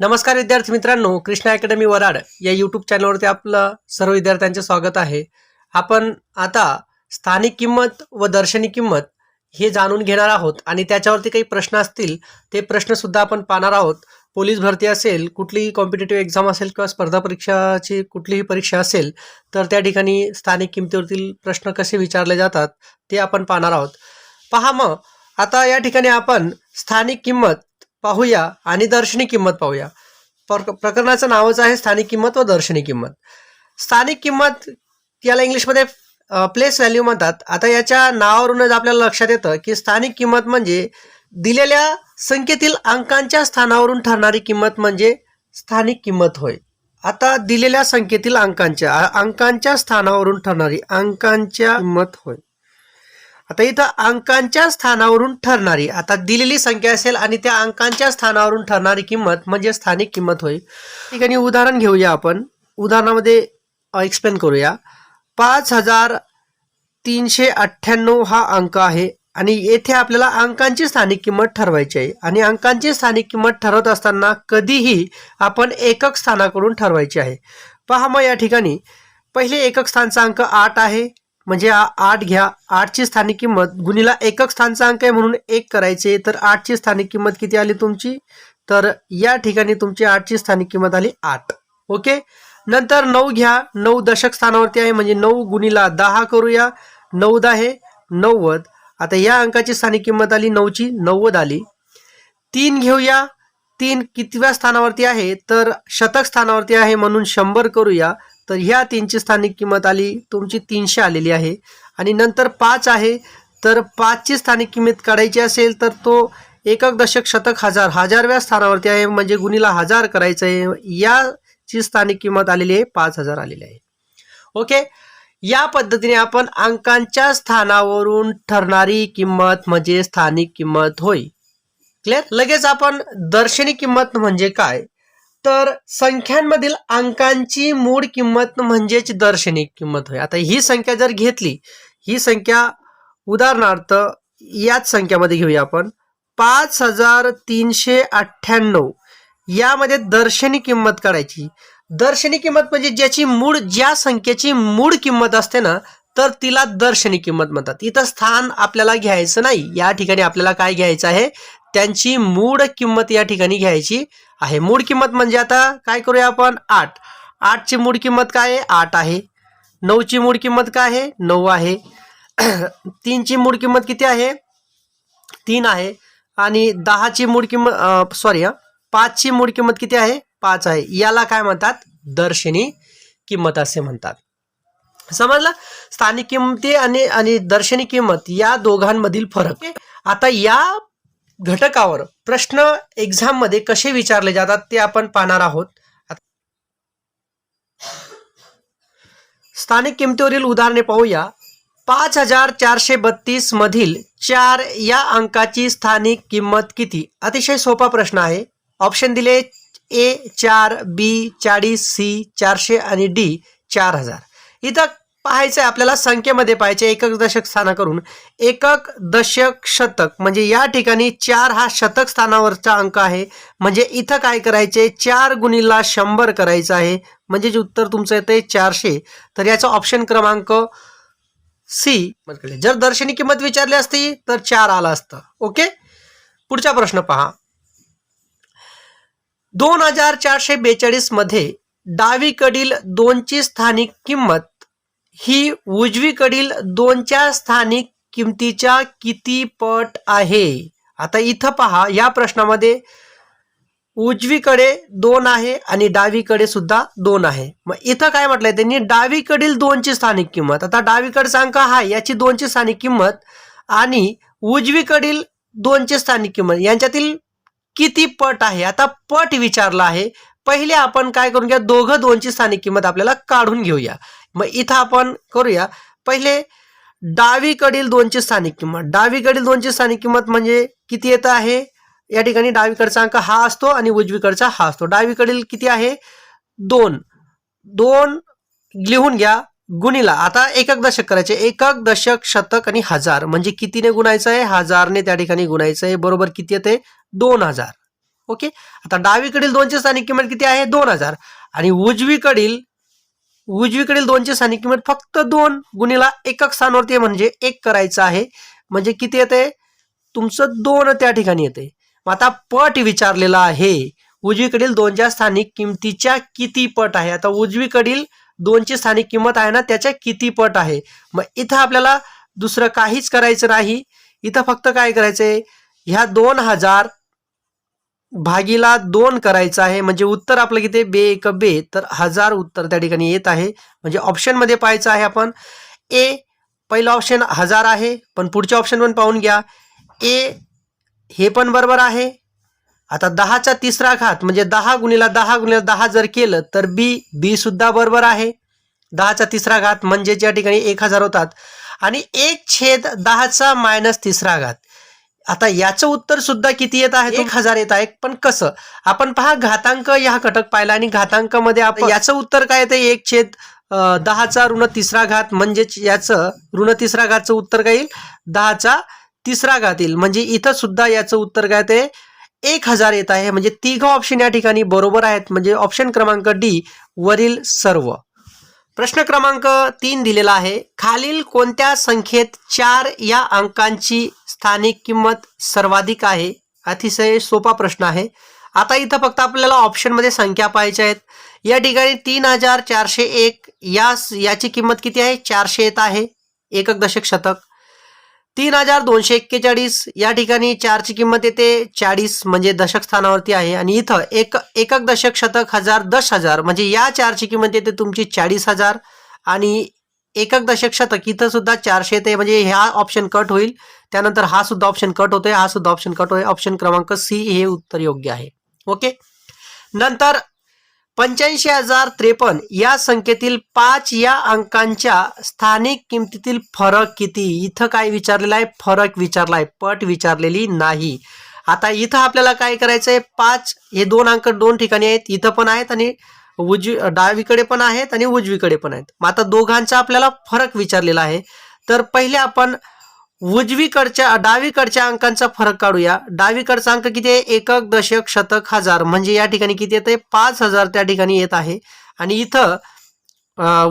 नमस्कार विद्यार्थी मित्रांनो कृष्णा अकॅडमी वराड या यूट्यूब चॅनलवरती आपलं सर्व विद्यार्थ्यांचे स्वागत आहे. आपण आता स्थानिक किंमत व दर्शनी किंमत हे जाणून घेणार आहोत आणि त्याच्यावरती काही प्रश्न असतील ते प्रश्नसुद्धा आपण पाहणार आहोत. पोलीस भरती असेल कुठलीही कॉम्पिटेटिव्ह एक्झाम असेल किंवा स्पर्धा परीक्षाची कुठलीही परीक्षा असेल तर त्या ठिकाणी स्थानिक किमतीवरील प्रश्न कसे विचारले जातात ते आपण पाहणार आहोत. पहा मग आता या ठिकाणी आपण स्थानिक किंमत पाहूया आणि दर्शनी किंमत पाहूया. प्रकरणाचं नावच आहे स्थानिक किंमत व दर्शनी किंमत. स्थानिक किंमत याला इंग्लिशमध्ये प्लेस व्हॅल्यू म्हणतात. आता याच्या नावावरूनच आपल्याला लक्षात येतं की स्थानिक किंमत म्हणजे दिलेल्या संख्येतील अंकांच्या स्थानावरून ठरणारी किंमत म्हणजे स्थानिक किंमत होय. आता दिलेल्या संख्येतील अंकांच्या अंकांच्या स्थानावरून ठरणारी अंकांच्या किंमत होय. आता इथं अंकांच्या स्थानावरून ठरणारी आता दिलेली संख्या असेल आणि त्या अंकांच्या स्थानावरून ठरणारी किंमत म्हणजे स्थानिक किंमत होईल ठिकाणी उदाहरण घेऊया आपण. उदाहरणामध्ये एक्सप्लेन करूया. पाच हजार तीनशे अठ्ठ्याण्णव हा अंक आहे आणि येथे आपल्याला अंकांची स्थानिक किंमत ठरवायची आहे. आणि अंकांची स्थानिक किंमत ठरवत असताना कधीही आपण एकक स्थानाकडून ठरवायची आहे. पहा मग या ठिकाणी. पहिले एकक स्थानचा अंक आठ आहे. म्हणजे आठ घ्या. आठची स्थानिक किंमत. गुणीला एकक स्थानचा अंक आहे म्हणून एक करायचे. तर आठची स्थानिक किंमत किती आली तुमची? तर या ठिकाणी तुमची आठची स्थानिक किंमत आली आठ. ओके? नंतर नऊ घ्या. नऊ दशक स्थानावरती आहे. म्हणजे नऊ गुणीला दहा करूया. नऊ आहे नव्वद. आता या अंकाची स्थानिक किंमत आली. नऊची नव्वद आली. तीन घेऊया. तीन कितव्या स्थानावरती आहे? तर शतक स्थानावरती आहे म्हणून शंभर करूया. तर ह्या तीनची स्थानिक किंमत आली तुमची तीनशे आलेली आहे. आणि नंतर पाच आहे तर पाचची स्थानिक किंमत काढायची असेल तर तो एकक दशक शतक हजार हजारव्या स्थानावरती आहे म्हणजे गुणीला हजार करायचं आहे. याची स्थानिक किंमत आलेली आहे पाच हजार आलेली आहे. ओके? या पद्धतीने आपण अंकांच्या स्थानावरून ठरणारी किंमत म्हणजे स्थानिक किंमत होय. क्लिअर? लगेच आपण दर्शनी किंमत म्हणजे काय? तर संख्यांमधील अंकांची मूळ किंमत म्हणजेच दर्शनी किंमत होय. आता ही संख्या जर घेतली ही संख्या उदाहरणार्थ याच संख्यामध्ये घेऊया आपण. पाच हजार तीनशे अठ्ठ्याण्णव. यामध्ये दर्शनी किंमत काढायची. दर्शनी किंमत म्हणजे ज्याची मूळ ज्या संख्येची मूळ किंमत असते ना तर तिला दर्शनी किंमत म्हणतात. इथं स्थान आपल्याला घ्यायचं नाही. या ठिकाणी आपल्याला काय घ्यायचं आहे? त्यांची मूळ किंमत या ठिकाणी घ्यायची आहे. मूळ किंमत म्हणजे आता काय करूया आपण? आठ. आठची मूळ किंमत काय आहे? आठ आहे. नऊची मूळ किंमत काय आहे? नऊ आहे. तीनची मूळ किंमत किती आहे? तीन आहे. आणि दहाची मूळ किंमत सॉरी पाचची मूळ किंमत किती आहे? पाच आहे. याला काय म्हणतात? दर्शनी किंमत असे म्हणतात. समजलं? स्थानिक किंमती आणि आणि दर्शनी किंमत या दोघांमधील फरक. आता या घटकावर प्रश्न एक्झाममध्ये कसे विचारले जातात ते आपण पाहणार आहोत. स्थानिक किमतीवरील उदाहरणे पाहूया. पाच हजार चारशे बत्तीस मधील चार या अंकाची स्थानिक किंमत किती? अतिशय सोपा प्रश्न आहे. ऑप्शन दिले ए चार बी चाळीस सी चारशे आणि डी चार हजार. इथं पाहायचं आहे आपल्याला संख्येमध्ये पाहायचे एकक दशक स्थानाकरून. एकक दशक शतक म्हणजे या ठिकाणी चार हा शतक स्थानावरचा अंक आहे. म्हणजे इथं काय करायचे चार गुणीला शंभर करायचं आहे. म्हणजे जे उत्तर तुमचं येते चारशे. तर याचा ऑप्शन क्रमांक सी जर दर्शनी किंमत विचारली असती तर चार आला असतं. ओके? पुढचा प्रश्न पहा. दोन हजार चारशे बेचाळीसमध्ये डावीकडील दोनची स्थानिक किंमत ही उजवीकडील दोनच्या स्थानिक किमतीच्या किती पट आहे? आता इथं पहा या प्रश्नामध्ये उजवीकडे दोन आहे आणि डावीकडे सुद्धा दोन आहे. मग इथं काय म्हटलंय त्यांनी? डावीकडील दोनची स्थानिक किंमत. आता डावीकडचा अंक हा याची दोनची स्थानिक किंमत आणि उजवीकडील दोनची स्थानिक किंमत यांच्यातील किती पट आहे? आता पट विचारला आहे पहिले आपण काय करून घ्या दोघं दोनची स्थानिक किंमत आपल्याला काढून घेऊया. मग इथं आपण करूया. पहिले डावीकडील दोनची स्थानिक किंमत. डावीकडील दोनची स्थानिक किंमत म्हणजे किती येत आहे? या ठिकाणी डावीकडचा अंक हा असतो आणि उजवीकडचा हा असतो. डावीकडील किती आहे? दोन. दोन लिहून घ्या गुणीला. आता एकक दशक करायचे. एकक दशक शतक आणि हजार. म्हणजे कितीने गुणायचं आहे? हजारने त्या ठिकाणी गुणायचं आहे. बरोबर किती येते? दोन हजार. ओके? आता डावीकडील दोनचे स्थानिक किंमत किती आहे? दोन हजार. आणि उजवीकडील उजवीकडील दोनचे स्थानिक किंमत फक्त दोन गुणीला एकक स्थानवरती म्हणजे एक करायचं आहे. म्हणजे किती येते? तुमचं दोन त्या ठिकाणी येते. मग आता पट विचारलेला आहे. उजवीकडील दोनच्या स्थानिक किमतीच्या किती पट आहे? आता उजवीकडील दोनची स्थानिक किंमत आहे ना त्याच्या किती पट आहे? मग इथं आपल्याला दुसरं काहीच करायचं नाही. इथं फक्त काय करायचंय? ह्या दोन हजार भागीला दोन करायचं आहे. म्हणजे उत्तर आपलं किती? बे एक बे. तर हजार उत्तर त्या ठिकाणी येत आहे. म्हणजे ऑप्शनमध्ये पाहायचं आहे आपण. ए पहिलं ऑप्शन हजार आहे. पण पुढच्या ऑप्शन पण पाहून घ्या. ए हे पण बरोबर आहे. आता दहाचा तिसरा घात म्हणजे दहा गुणीला दहा गुणीला दहा जर केलं तर बी बी सुद्धा बरोबर आहे. दहाचा तिसरा घात म्हणजे ज्या ठिकाणी एक हजार होतात. आणि एक छेद दहाचा मायनस तिसरा घात. आता याचं उत्तर सुद्धा किती येत आहे? एक हजार येत आहे पण कसं? आपण पहा घातांक या घटक पाहिला आणि घातांकामध्ये आपण याचं उत्तर काय येतं एक छेद दहाचा ऋण तिसरा घात म्हणजेच याचं ऋण तिसरा घातचं उत्तर काय येईल? दहाचा तिसरा घात येईल. म्हणजे इथं सुद्धा याचं उत्तर काय ते एक हजार येत आहे. म्हणजे तिघ ऑप्शन या ठिकाणी बरोबर आहेत. म्हणजे ऑप्शन क्रमांक डी वरील सर्व. प्रश्न क्रमांक तीन दिलेला आहे. खालील कोणत्या संख्येत चार या अंकांची स्थानिक किंमत सर्वाधिक आहे? अतिशय सोपा प्रश्न आहे. आता इथं फक्त आपल्याला ऑप्शनमध्ये संख्या पाहायच्या आहेत. या ठिकाणी तीन हजार चारशे एक या याची किंमत किती आहे? चारशे येत आहे. एकक दशक शतक. तीन हजार दोनशे एक्केचाळीस या ठिकाणी चारची किंमत येते. चाळीस म्हणजे दशक स्थानावरती आहे. आणि इथं एक एकक दशक शतक हजार दश हजार म्हणजे या चारची किंमत येते तुमची चाळीस हजार. आणि एकक दशक शतक इथं सुद्धा चारशे येते म्हणजे ह्या ऑप्शन कट होईल. त्यानंतर हा सुद्धा ऑप्शन कट होतोय हा सुद्धा ऑप्शन कट होतोय. ऑप्शन क्रमांक सी हे उत्तर योग्य आहे. ओके नंतर पंच्याऐंशी हजार त्रेपन्न या संख्येतील पाच या अंकांच्या स्थानिक किमतीतील फरक किती? इथं काय विचारलेलं आहे? फरक विचारला आहे. पट विचारलेली नाही. आता इथं आपल्याला काय करायचं आहे पाच हे दोन अंक दोन ठिकाणी आहेत. इथं पण आहेत आणि उजवी डावीकडे पण आहेत आणि उजवीकडे पण आहेत. मग आता दोघांचा आपल्याला फरक विचारलेला आहे. तर पहिले आपण उजवीकडच्या डावीकडच्या अंकांचा फरक काढूया. डावीकडचा अंक किती आहे? एकक दशक शतक हजार. म्हणजे या ठिकाणी किती येत आहे पाच हजार त्या ठिकाणी येत आहे. आणि इथं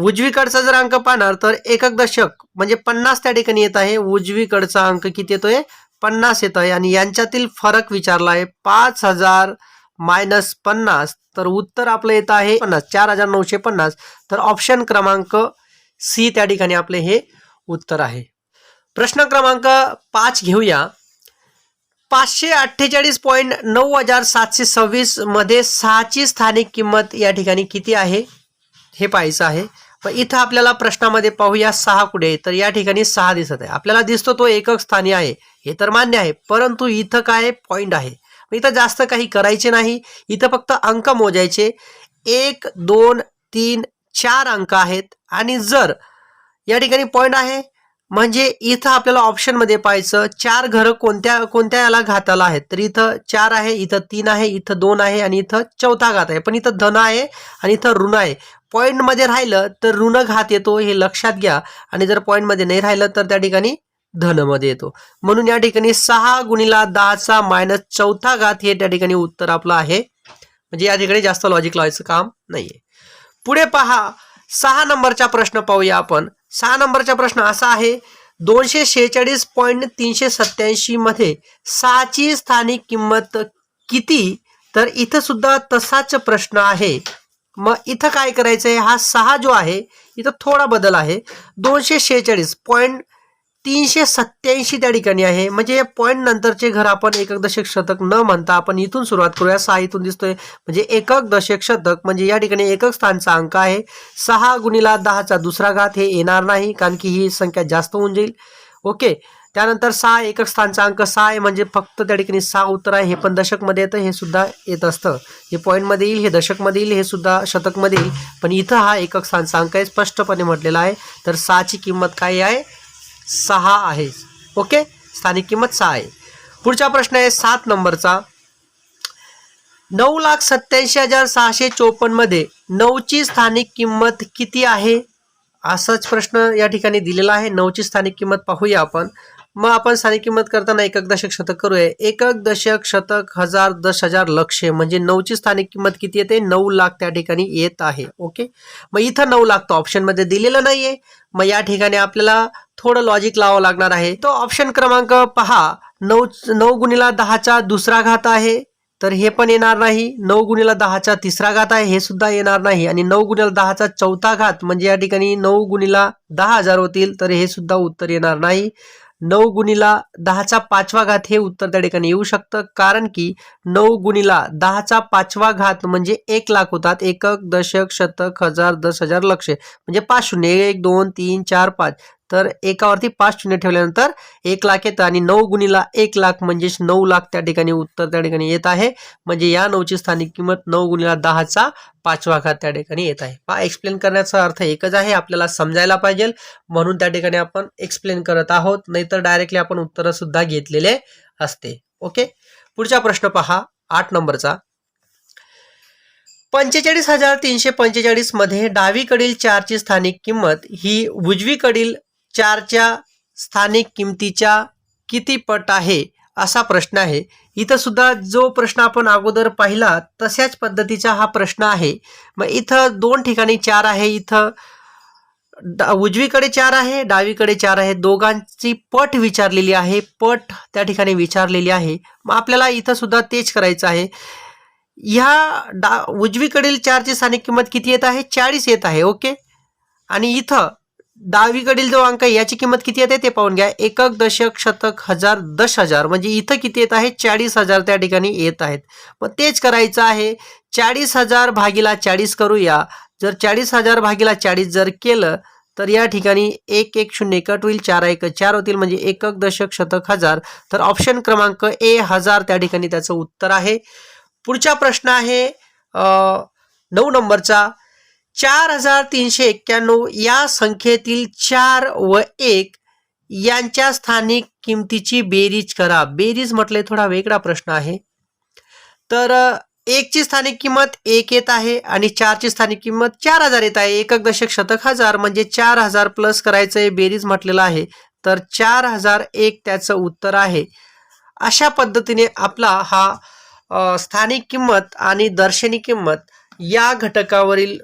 उजवीकडचा जर अंक पाहणार तर एकक दशक म्हणजे पन्नास त्या ठिकाणी येत आहे. उजवीकडचा अंक किती येतोय? पन्नास येत आहे. आणि यांच्यातील फरक विचारला आहे. पाच हजार मायनस पन्नास. तर उत्तर आपलं येत आहे पन्नास. चार हजार नऊशे पन्नास. तर ऑप्शन क्रमांक सी त्या ठिकाणी आपले हे उत्तर आहे. प्रश्न क्रमांक पाच घेऊया. पाचशे अठ्ठेचाळीस पॉईंट नऊ हजार सातशे सव्वीसमध्ये सहाची स्थानिक किंमत या ठिकाणी किती आहे? हे पाहायचं आहे. पण इथं आपल्याला प्रश्नामध्ये पाहूया सहा कुठे तर या ठिकाणी सहा दिसत आहे. आपल्याला दिसतो तो एकक स्थानी आहे. हे तर मान्य आहे. परंतु इथं काय पॉईंट आहे? इथं जास्त काही करायचे नाही. इथं फक्त अंक मोजायचे. एक दोन तीन चार अंक आहेत. आणि जर या ठिकाणी पॉईंट आहे म्हणजे इथं आपल्याला ऑप्शनमध्ये पाहायचं चार घरं कोणत्या कोणत्या याला घाताला आहेत? तर इथं चार आहे इथं तीन आहे इथं दोन आहे आणि इथं चौथा घात आहे. पण इथं धन आहे आणि इथं ऋण आहे. पॉईंटमध्ये राहिलं तर ऋण घात येतो हे लक्षात घ्या. आणि जर पॉईंटमध्ये नाही राहिलं तर त्या ठिकाणी धनमध्ये येतो. म्हणून या ठिकाणी सहा गुणीला दहाचा मायनस चौथा घात हे त्या ठिकाणी उत्तर आपलं आहे. म्हणजे या ठिकाणी जास्त लॉजिक लावायचं काम नाहीये. पुढे पहा सहा नंबरचा प्रश्न पाहूया आपण. सहा नंबरचा प्रश्न असा आहे दोनशे शेहेचाळीस पॉईंट तीनशे सत्याऐंशी मध्ये सहाची स्थानिक किंमत किती? तर इथं सुद्धा तसाच प्रश्न आहे. मग इथं काय करायचंय? हा सहा जो आहे इथं थोडा बदल आहे. दोनशे शेहेचाळीस पॉईंट तीनशे सत्याऐंशी त्या ठिकाणी आहे. म्हणजे या पॉईंट नंतरचे घर आपण एकक दशक शतक न म्हणता आपण इथून सुरुवात करूया. सहा इथून दिसतोय. म्हणजे एकक दशक शतक म्हणजे या ठिकाणी एकक स्थानचा अंक आहे. सहा गुणीला दहाचा दुसरा घात हे येणार नाही कारण की ही संख्या जास्त होऊन जाईल. ओके. त्यानंतर सहा एकक स्थानचा अंक सहा आहे. म्हणजे फक्त त्या ठिकाणी सहा उत्तर आहे. हे पण दशकमध्ये येतं. हे सुद्धा येत असतं. हे पॉईंटमध्ये येईल हे दशकमध्ये येईल हे सुद्धा शतकमध्ये येईल. पण इथं हा एकक स्थानचा अंक आहे स्पष्टपणे म्हटलेला आहे. तर सहाची किंमत काय आहे? सहा आहे. ओके? स्थानिक किंमत सहा आहे. पुढचा प्रश्न आहे सात नंबरचा. नऊ लाख सत्याऐंशी हजार सहाशे चोपन्नमध्ये नऊची स्थानिक किंमत किती आहे? असाच प्रश्न या ठिकाणी दिलेला आहे. नऊची स्थानिक किंमत पाहूया आपण. मग आपण स्थानिक किंमत करताना एकक दशक शतक करूया. एकक दशक शतक हजार दश हजार लक्ष म्हणजे नऊची स्थानिक किंमत किती येते? नऊ लाख त्या ठिकाणी येत आहे. ओके? मग इथं नऊ लाख तो ऑप्शनमध्ये दिलेलं नाहीये. मग या ठिकाणी आपल्याला थोडं लॉजिक लावावं लागणार आहे. तो ऑप्शन क्रमांक पहा. नऊ नऊ गुणीला दहाचा दुसरा घात आहे तर हे पण येणार नाही. नऊ गुणीला दहाचा तिसरा घात आहे हे सुद्धा येणार नाही. आणि नऊ गुणीला दहाचा चौथा घात म्हणजे या ठिकाणी नऊ गुणीला दहा हजार होतील तर हे सुद्धा उत्तर येणार नाही. नऊ गुणीला दहाचा पाचवा घात हे उत्तर त्या ठिकाणी येऊ शकतं. कारण की नऊ गुणीला दहाचा पाचवा घात म्हणजे एक लाख होतात. एकक दशक शतक हजार दस हजार लक्ष. म्हणजे पाच शून्य. एक दोन तीन चार पाच. तर एकावरती पाच शून्य ठेवल्यानंतर एक लाख येतं आणि नऊ गुणीला एक लाख म्हणजेच नऊ लाख त्या ठिकाणी उत्तर त्या ठिकाणी येत आहे. म्हणजे या नऊची स्थानिक किंमत नऊ गुणीला दहाचा पाचवा घात त्या ठिकाणी येत आहे. हा एक्सप्लेन करण्याचा अर्थ एकच आहे आपल्याला समजायला पाहिजे. म्हणून त्या ठिकाणी आपण एक्सप्लेन करत आहोत. नाहीतर डायरेक्टली आपण उत्तरंसुद्धा घेतलेले असते. ओके? पुढचा प्रश्न पहा आठ नंबरचा. पंचेचाळीस हजार तीनशे पंचेचाळीसमध्ये डावीकडील चारची स्थानिक किंमत ही उजवीकडील चारच्या स्थानिक किमतीच्या किती पट आहे असा प्रश्न आहे. इथं सुद्धा जो प्रश्न आपण अगोदर पाहिला तशाच पद्धतीचा हा प्रश्न आहे. मग इथं दोन ठिकाणी चार आहे. इथं डा- उजवीकडे चार आहे डावीकडे चार आहे. दोघांची पट विचारलेली आहे. पट त्या ठिकाणी विचारलेली आहे. मग आपल्याला इथं सुद्धा तेच करायचं आहे. ह्या डा उजवीकडील चारची स्थानिक किंमत किती येत आहे? चाळीस येत आहे. ओके? आणि इथं डावीकडील जो अंक आहे याची किंमत किती येते ते पाहून घ्या. एकक दशक शतक हजार दश हजार. म्हणजे इथं किती येत आहे? चाळीस हजार त्या ठिकाणी येत आहेत. मग तेच करायचं आहे. चाळीस हजार भागीला चाळीस करूया. जर चाळीस हजार भागीला चाळीस जर केलं तर या ठिकाणी एक एक शून्य कट होईल. चार एक चार होतील. म्हणजे एकक दशक शतक हजार. तर ऑप्शन क्रमांक ए हजार त्या ठिकाणी त्याचं उत्तर आहे. पुढचा प्रश्न आहे नऊ नंबरचा. चार हजार तीनशे एक्क्याण्णव या संख्येतील चार व एक यांच्या स्थानिक किमतीची बेरीज करा. बेरीज म्हटले थोडा वेगळा प्रश्न आहे. तर एकची स्थानिक किंमत एक येत आहे आणि चारची स्थानिक किंमत चार हजार येत आहे. एकक दशक शतक हजार म्हणजे चार हजार प्लस करायचं हे बेरीज म्हटलेलं आहे. तर चार हजार एक त्याचं उत्तर आहे. अशा पद्धतीने आपला हा स्थानिक किंमत आणि दर्शनी किंमत या घटकावरील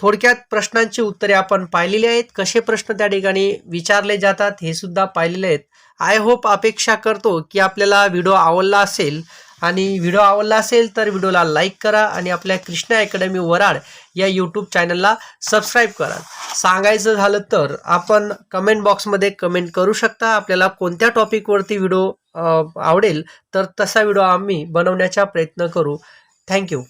थोडक्यात प्रश्नांची उत्तरे आपण पाहिलेली आहेत. कसे प्रश्न त्या ठिकाणी विचारले जातात हे सुद्धा पाहिलेले आहेत. आय होप अपेक्षा करतो की आपल्याला व्हिडिओ आवडला असेल. आणि व्हिडिओ आवडला असेल तर व्हिडिओला लाईक करा आणि आपल्या कृष्णा अकॅडमी वराड या यूट्यूब चॅनलला सबस्क्राईब करा. सांगायचं झालं तर आपण कमेंट बॉक्समध्ये कमेंट करू शकता. आपल्याला कोणत्या टॉपिकवरती व्हिडिओ आवडेल तर तसा व्हिडिओ आम्ही बनवण्याचा प्रयत्न करू. थँक्यू